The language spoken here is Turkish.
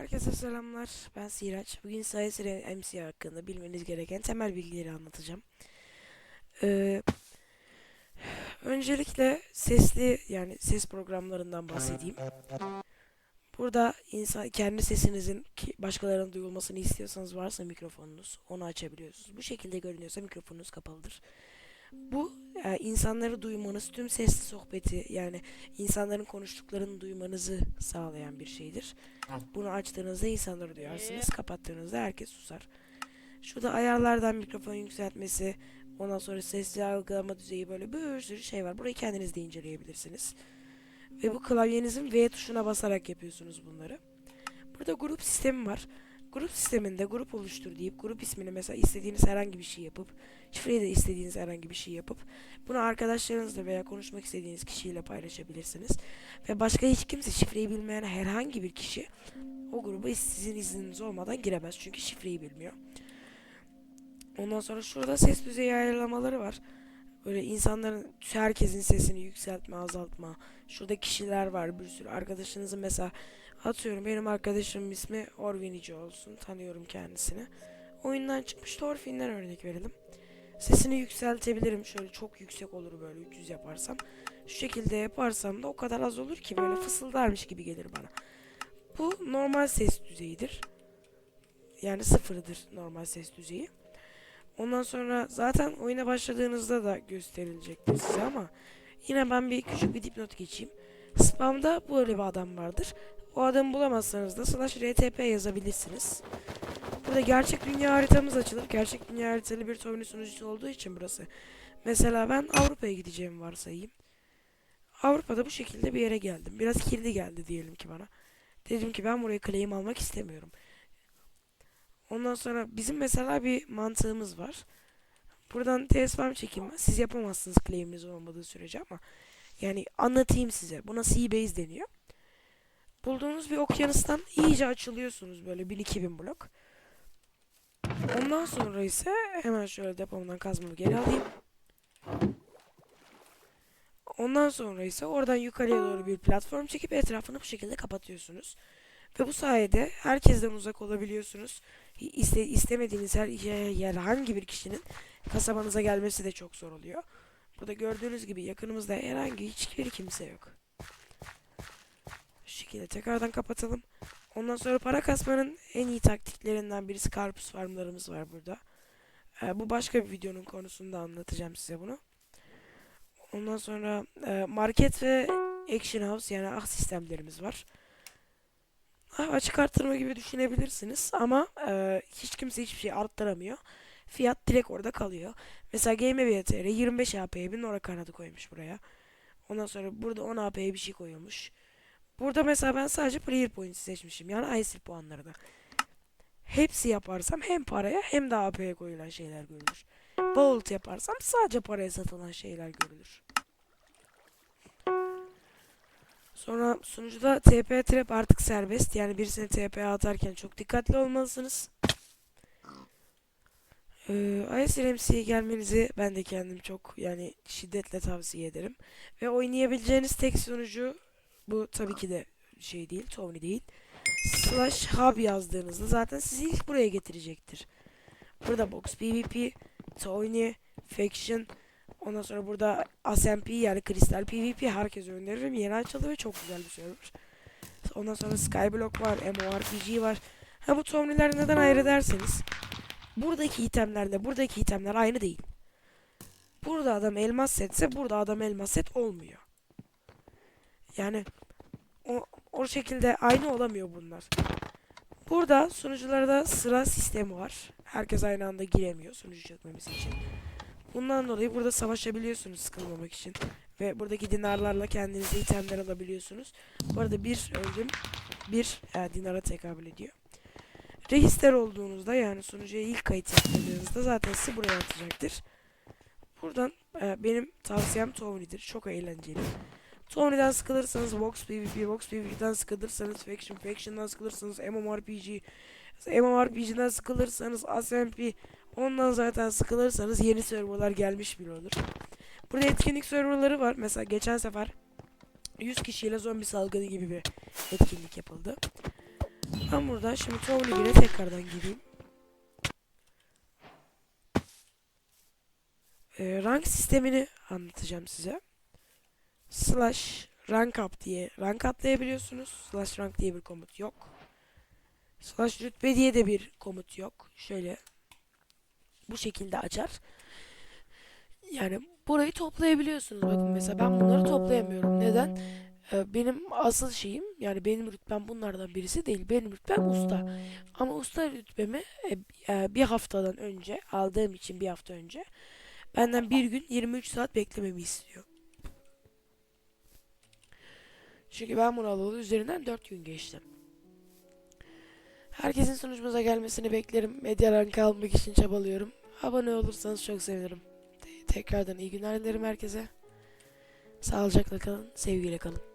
Herkese selamlar. Ben Siraç. Bugün sayesinde MC hakkında bilmeniz gereken temel bilgileri anlatacağım. Ee, öncelikle sesli yani ses programlarından bahsedeyim. Burada insan kendi sesinizin başkalarının duyulmasını istiyorsanız varsa mikrofonunuz onu açabiliyorsunuz. Bu şekilde görünüyorsa mikrofonunuz kapalıdır. Bu e, insanları duymanız, tüm sesli sohbeti yani insanların konuştuklarını duymanızı sağlayan bir şeydir. Bunu açtığınızda insanları duyarsınız, kapattığınızda herkes susar. Şurada ayarlardan mikrofon yükseltmesi, ondan sonra sesli algılama düzeyi böyle bir sürü şey var. Burayı kendiniz de inceleyebilirsiniz. Ve bu klavyenizin V tuşuna basarak yapıyorsunuz bunları. Burada grup sistemi var. Grup sisteminde grup oluştur deyip grup ismini mesela istediğiniz herhangi bir şey yapıp şifreyi de istediğiniz herhangi bir şey yapıp bunu arkadaşlarınızla veya konuşmak istediğiniz kişiyle paylaşabilirsiniz. Ve başka hiç kimse şifreyi bilmeyen herhangi bir kişi o gruba sizin izniniz olmadan giremez. Çünkü şifreyi bilmiyor. Ondan sonra şurada ses düzeyi ayarlamaları var. Böyle insanların herkesin sesini yükseltme, azaltma. Şurada kişiler var bir sürü. Arkadaşınızın mesela atıyorum benim arkadaşımın ismi Orvinici olsun. Tanıyorum kendisini. Oyundan çıkmış Thorfinn'den örnek verelim. Sesini yükseltebilirim. Şöyle çok yüksek olur böyle 300 yaparsam. Şu şekilde yaparsam da o kadar az olur ki böyle fısıldarmış gibi gelir bana. Bu normal ses düzeyidir. Yani sıfırdır normal ses düzeyi. Ondan sonra zaten oyuna başladığınızda da gösterilecektir size ama yine ben bir küçük bir dipnot geçeyim. Spam'da böyle bir adam vardır. O adamı bulamazsanız da slash rtp yazabilirsiniz. Burada gerçek dünya haritamız açılır. Gerçek dünya haritalı bir oyun sunucusu olduğu için burası. Mesela ben Avrupa'ya gideceğimi varsayayım. Avrupa'da bu şekilde bir yere geldim. Biraz kirli geldi diyelim ki bana. Dedim ki ben buraya claim almak istemiyorum. Ondan sonra bizim mesela bir mantığımız var. Buradan TSPAM çekeyim ben. Siz yapamazsınız claim'iniz olmadığı sürece ama yani anlatayım size. Buna Seabase deniyor. Bulduğunuz bir okyanustan iyice açılıyorsunuz böyle 1000-2000 blok. Ondan sonra ise hemen şöyle depomdan kazmamı geri alayım. Ondan sonra ise oradan yukarıya doğru bir platform çekip etrafını bu şekilde kapatıyorsunuz. Ve bu sayede herkesten uzak olabiliyorsunuz. İste, istemediğiniz her herhangi bir kişinin kasabanıza gelmesi de çok zor oluyor. Burada gördüğünüz gibi yakınımızda herhangi hiçbir kimse yok. Şu şekilde tekrardan kapatalım. Ondan sonra para kasmanın en iyi taktiklerinden birisi karpuz farmlarımız var burada. Ee, bu başka bir videonun konusunda anlatacağım size bunu. Ondan sonra e, market ve action house yani ah sistemlerimiz var. Açık arttırma gibi düşünebilirsiniz ama e, hiç kimse hiçbir şey arttıramıyor. Fiyat direkt orada kalıyor. Mesela Game VTR 25 AP'ye bir Nora kanadı koymuş buraya. Ondan sonra burada 10 AP'ye bir şey koyulmuş. Burada mesela ben sadece player points seçmişim. Yani ISIL puanlarını. Hepsi yaparsam hem paraya hem de AP'ye koyulan şeyler görülür. Vault yaparsam sadece paraya satılan şeyler görülür. Sonra sunucuda TP trap artık serbest. Yani birisine TP atarken çok dikkatli olmalısınız. Ee, ISRMC'ye gelmenizi ben de kendim çok yani şiddetle tavsiye ederim. Ve oynayabileceğiniz tek sunucu bu tabii ki de şey değil, Tony değil. Slash hub yazdığınızda zaten sizi ilk buraya getirecektir. Burada box PvP, Tony, Faction, ondan sonra burada SMP yani kristal PvP herkes öneririm. Yeni açıldı ve çok güzel bir server. Ondan sonra Skyblock var, MMORPG var. Ha bu Tony'ler neden ayrı derseniz buradaki itemlerle buradaki itemler aynı değil. Burada adam elmas setse burada adam elmas set olmuyor. Yani o, o şekilde aynı olamıyor bunlar. Burada sunucularda sıra sistemi var. Herkes aynı anda giremiyor sunucu çökmemesi için. Bundan dolayı burada savaşabiliyorsunuz sıkılmamak için. Ve buradaki dinarlarla kendinize itemler alabiliyorsunuz. Bu arada bir öldüm. Bir e, dinara tekabül ediyor. Register olduğunuzda yani sunucuya ilk kayıt yaptırdığınızda zaten sizi buraya atacaktır. Buradan e, benim tavsiyem Tony'dir. Çok eğlenceli. Tony'den sıkılırsanız Vox PvP, Vox PvP'den sıkılırsanız Faction, Faction'dan sıkılırsanız MMORPG, MMORPG'den sıkılırsanız SMP, ondan zaten sıkılırsanız yeni serverlar gelmiş bile olur. Burada etkinlik serverları var. Mesela geçen sefer 100 kişiyle zombi salgını gibi bir etkinlik yapıldı. Ben burada şimdi Towley 1'e tekrardan gireyim. Ee, rank sistemini anlatacağım size. Slash rank up diye rank atlayabiliyorsunuz. Slash rank diye bir komut yok. Slash rütbe diye de bir komut yok. Şöyle bu şekilde açar. Yani burayı toplayabiliyorsunuz. Bakın mesela ben bunları toplayamıyorum. Neden? Ee, benim asıl şeyim yani benim rütbem bunlardan birisi değil. Benim rütbem usta. Ama usta rütbemi e, e, bir haftadan önce aldığım için bir hafta önce benden bir gün 23 saat beklememi istiyor. Çünkü ben bunu alalı üzerinden 4 gün geçti. Herkesin sunucumuza gelmesini beklerim. Medyadan kalmak için çabalıyorum. Abone olursanız çok sevinirim. Te- tekrardan iyi günler dilerim herkese. Sağlıcakla kalın, sevgiyle kalın.